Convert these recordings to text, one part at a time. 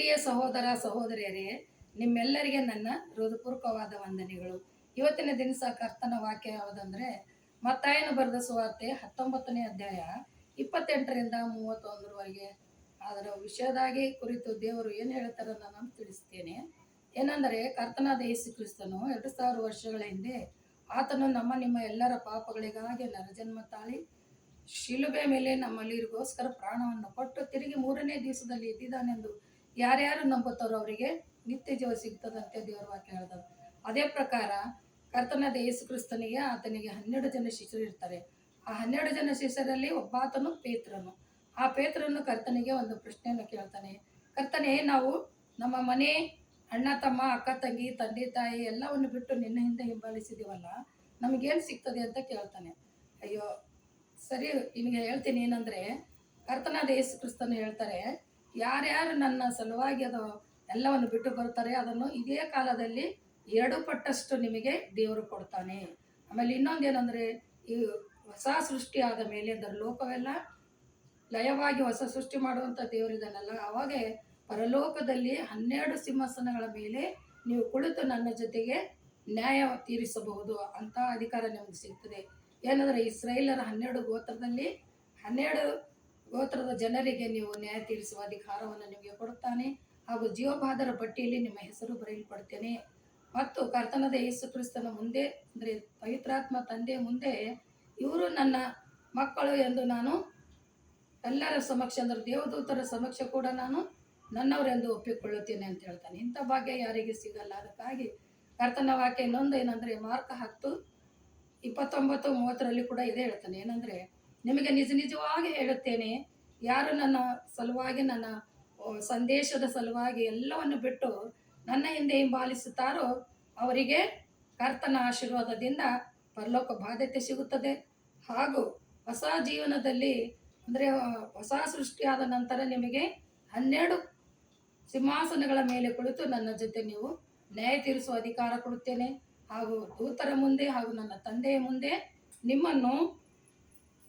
ಪ್ರಿಯ ಸಹೋದರ ಸಹೋದರಿಯರೇ, ನಿಮ್ಮೆಲ್ಲರಿಗೆ ನನ್ನ ಹೃದಯಪೂರ್ವಕವಾದ ವಂದನೆಗಳು. ಇವತ್ತಿನ ದಿನಸ ಕರ್ತನ ವಾಕ್ಯ ಯಾವುದಂದ್ರೆ, ಮತ್ತಾಯನ ಬರೆದ ಸುವಾರ್ತೆ ಹತ್ತೊಂಬತ್ತನೇ ಅಧ್ಯಾಯ ಇಪ್ಪತ್ತೆಂಟರಿಂದ ಮೂವತ್ತೊಂದರವರೆಗೆ. ಅದರ ವಿಷಯದಾಗಿ ಕುರಿತು ದೇವರು ಏನು ಹೇಳ್ತಾರೆ ನಾನು ತಿಳಿಸ್ತೇನೆ. ಏನೆಂದರೆ, ಕರ್ತನಾದ ಯೇಸು ಕ್ರಿಸ್ತನು ಎರಡು ಸಾವಿರ ವರ್ಷಗಳ ಹಿಂದೆ ಆತನು ನಮ್ಮ ನಿಮ್ಮ ಎಲ್ಲರ ಪಾಪಗಳಿಗಾಗಿ ನರಜನ್ಮ ತಾಳಿ ಶಿಲುಬೆ ಮೇಲೆ ನಮ್ಮಲ್ಲಿರಿಗೋಸ್ಕರ ಪ್ರಾಣವನ್ನು ಕೊಟ್ಟು ತಿರುಗಿ ಮೂರನೇ ದಿವಸದಲ್ಲಿ ಎದ್ದಿದ್ದಾನೆಂದು ಯಾರ್ಯಾರು ನಂಬುತ್ತಾರೋ ಅವರಿಗೆ ನಿತ್ಯ ಜೀವ ಸಿಗ್ತದಂತೆ ದೇವರ ವಾಕ್ಯ ಹೇಳಿದರು ಅದೇ ಪ್ರಕಾರ ಕರ್ತನಾದ ಯೇಸು ಕ್ರಿಸ್ತನಿಗೆ ಆತನಿಗೆ ಹನ್ನೆರಡು ಜನ ಶಿಷ್ಯರು ಇರ್ತಾರೆ. ಆ ಹನ್ನೆರಡು ಜನ ಶಿಷ್ಯರಲ್ಲಿ ಒಬ್ಬಾತನು ಪೇತ್ರನು. ಆ ಪೇತ್ರನು ಕರ್ತನಿಗೆ ಒಂದು ಪ್ರಶ್ನೆಯನ್ನು ಕೇಳ್ತಾನೆ. ಕರ್ತನೆ, ನಾವು ನಮ್ಮ ಮನೆ, ಅಣ್ಣ, ತಮ್ಮ, ಅಕ್ಕ, ತಂಗಿ, ತಂದೆ, ತಾಯಿ ಎಲ್ಲವನ್ನು ಬಿಟ್ಟು ನಿನ್ನ ಹಿಂದೆ ಹಿಂಬಾಲಿಸಿದೀವಲ್ಲ, ನಮಗೇನು ಸಿಗ್ತದೆ ಅಂತ ಕೇಳ್ತಾನೆ. ಅಯ್ಯೋ, ಸರಿ, ನಿನಗೆ ಹೇಳ್ತೀನಿ ಏನಂದರೆ, ಕರ್ತನಾದ ಯೇಸು ಕ್ರಿಸ್ತನು ಹೇಳ್ತಾರೆ ಯಾರ್ಯಾರು ನನ್ನ ಸಲುವಾಗಿ ಅದು ಎಲ್ಲವನ್ನು ಬಿಟ್ಟು ಬರ್ತಾರೆ ಅದನ್ನು ಇದೇ ಕಾಲದಲ್ಲಿ ಎರಡು ಪಟ್ಟಷ್ಟು ನಿಮಗೆ ದೇವರು ಕೊಡ್ತಾನೆ. ಆಮೇಲೆ ಇನ್ನೊಂದು ಏನಂದರೆ ಈ ಹೊಸ ಸೃಷ್ಟಿ ಆದ ಮೇಲೆ ಅದರ ಲೋಕವೆಲ್ಲ ಲಯವಾಗಿ ಹೊಸ ಸೃಷ್ಟಿ ಮಾಡುವಂಥ ದೇವರಿದ್ದಾನಲ್ಲ ಅವಾಗೆ ಪರಲೋಕದಲ್ಲಿ ಹನ್ನೆರಡು ಸಿಂಹಾಸನಗಳ ಮೇಲೆ ನೀವು ಕುಳಿತು ನನ್ನ ಜೊತೆಗೆ ನ್ಯಾಯ ತೀರಿಸಬಹುದು ಅಂತ ಅಧಿಕಾರ ನಿಮಗೆ ಸಿಗ್ತದೆ. ಏನಂದರೆ ಇಸ್ರೇಲರ ಹನ್ನೆರಡು ಗೋತ್ರದಲ್ಲಿ ಹನ್ನೆರಡು ಗೋತ್ರದ ಜನರಿಗೆ ನೀವು ನ್ಯಾಯ ತೀರಿಸುವ ಅಧಿಕಾರವನ್ನು ನಿಮಗೆ ಕೊಡುತ್ತಾನೆ. ಹಾಗೂ ಜೀವಬಾಧರ ಪಟ್ಟಿಯಲ್ಲಿ ನಿಮ್ಮ ಹೆಸರು ಬರೆಯಲ್ಪಡ್ತೇನೆ ಮತ್ತು ಕರ್ತನದ ಯೇಸು ಕ್ರಿಸ್ತನ ಮುಂದೆ, ಅಂದರೆ ಪವಿತ್ರಾತ್ಮ ತಂದೆ ಮುಂದೆ, ಇವರು ನನ್ನ ಮಕ್ಕಳು ಎಂದು ನಾನು ಎಲ್ಲರ ಸಮಕ್ಷ, ಅಂದರೆ ದೇವದೂತರ ಸಮಕ್ಷ ಕೂಡ ನಾನು ನನ್ನವರೆಂದು ಒಪ್ಪಿಕೊಳ್ಳುತ್ತೇನೆ ಅಂತ ಹೇಳ್ತಾನೆ. ಇಂಥ ಭಾಗ್ಯ ಯಾರಿಗೆ ಸಿಗಲ್ಲ. ಅದಕ್ಕಾಗಿ ಕರ್ತನ ವಾಕ್ಯ ಇನ್ನೊಂದು ಏನಂದರೆ ಮಾರ್ಕ ಹತ್ತು, ಇಪ್ಪತ್ತೊಂಬತ್ತು, ಮೂವತ್ತರಲ್ಲಿ ಕೂಡ ಇದೇ ಹೇಳ್ತಾನೆ. ಏನಂದರೆ ನಿಮಗೆ ನಿಜ ನಿಜವಾಗಿ ಹೇಳುತ್ತೇನೆ, ಯಾರು ನನ್ನ ಸಲುವಾಗಿ, ನನ್ನ ಸಂದೇಶದ ಸಲುವಾಗಿ ಎಲ್ಲವನ್ನು ಬಿಟ್ಟು ನನ್ನ ಹಿಂದೆ ಹಿಂಬಾಲಿಸುತ್ತಾರೋ ಅವರಿಗೆ ಕರ್ತನ ಆಶೀರ್ವಾದದಿಂದ ಪರಲೋಕ ಬಾಧ್ಯತೆ ಸಿಗುತ್ತದೆ. ಹಾಗೂ ಹೊಸ ಜೀವನದಲ್ಲಿ, ಅಂದರೆ ಹೊಸ ಸೃಷ್ಟಿಯಾದ ನಂತರ ನಿಮಗೆ ಹನ್ನೆರಡು ಸಿಂಹಾಸನಗಳ ಮೇಲೆ ಕುಳಿತು ನನ್ನ ಜೊತೆ ನೀವು ನ್ಯಾಯ ತೀರಿಸುವ ಅಧಿಕಾರ ಕೊಡುತ್ತೇನೆ. ಹಾಗೂ ದೂತರ ಮುಂದೆ ಹಾಗೂ ನನ್ನ ತಂದೆಯ ಮುಂದೆ ನಿಮ್ಮನ್ನು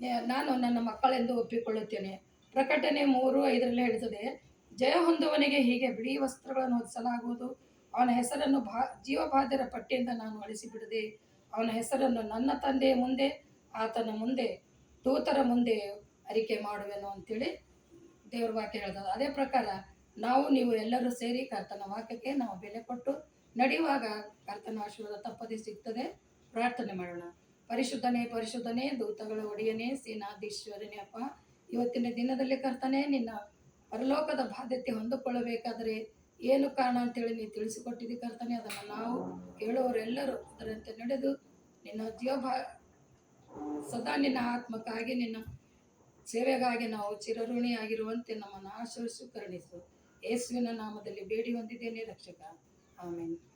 ನಾನು ನನ್ನ ಮಕ್ಕಳೆಂದು ಒಪ್ಪಿಕೊಳ್ಳುತ್ತೇನೆ. ಪ್ರಕಟಣೆ ಮೂರು ಐದರಲ್ಲಿ ಹೇಳ್ತದೆ ಜಯ ಹೊಂದುವನಿಗೆ ಹೀಗೆ ಬಿಳಿ ವಸ್ತ್ರಗಳನ್ನು ಹೊದಿಸಲಾಗುವುದು. ಅವನ ಹೆಸರನ್ನು ಭಾ, ಜೀವಬಾಧ್ಯರ ಪಟ್ಟಿಯಿಂದ ನಾನು ಅಳಿಸಿಬಿಡದೆ, ಅವನ ಹೆಸರನ್ನು ನನ್ನ ತಂದೆಯ ಮುಂದೆ, ಆತನ ಮುಂದೆ, ದೂತರ ಮುಂದೆ ಅರಿಕೆ ಮಾಡುವೆನು ಅಂತೇಳಿ ದೇವ್ರ ವಾಕ್ಯ ಹೇಳ್ತದೆ. ಅದೇ ಪ್ರಕಾರ ನಾವು, ನೀವು ಎಲ್ಲರೂ ಸೇರಿ ಕರ್ತನ ವಾಕ್ಯಕ್ಕೆ ನಾವು ಬೆಲೆ ಕೊಟ್ಟು ನಡೆಯುವಾಗ ಕರ್ತನ ಆಶೀರ್ವಾದ ತಪ್ಪದೇ ಸಿಗ್ತದೆ. ಪ್ರಾರ್ಥನೆ ಮಾಡೋಣ. ಪರಿಶುದ್ಧನೇ ಪರಿಶುದ್ಧನೇ, ದೂತಗಳ ಒಡೆಯನೇ, ಸೇನಾಧೀಶ್ವರನೇ, ಅಪ್ಪ. ಇವತ್ತಿನ ದಿನದಲ್ಲಿ ಕರ್ತನೇ, ನಿನ್ನ ಪರಲೋಕದ ಬಾಧ್ಯತೆ ಹೊಂದಿಕೊಳ್ಳಬೇಕಾದರೆ ಏನು ಕಾರಣ ಅಂತೇಳಿ ನೀವು ತಿಳಿಸಿಕೊಟ್ಟಿದ್ದಿ ಕರ್ತನೆ. ಅದನ್ನು ನಾವು ಕೇಳುವವರೆಲ್ಲರೂ ಅದರಂತೆ ನಡೆದು ನಿನ್ನ ಜೀವಭಾ ಸದಾ ನಿನ್ನ ಆತ್ಮಕ್ಕಾಗಿ, ನಿನ್ನ ಸೇವೆಗಾಗಿ ನಾವು ಚಿರಋಣಿಯಾಗಿರುವಂತೆ ನಮ್ಮನ್ನು ಆಶ್ರಯಿಸು ಕರುಣಿಸು. ಯೇಸುವಿನ ನಾಮದಲ್ಲಿ ಬೇಡಿ ಹೊಂದಿದ್ದೇನೆ, ರಕ್ಷಕ. ಆಮೇಲೆ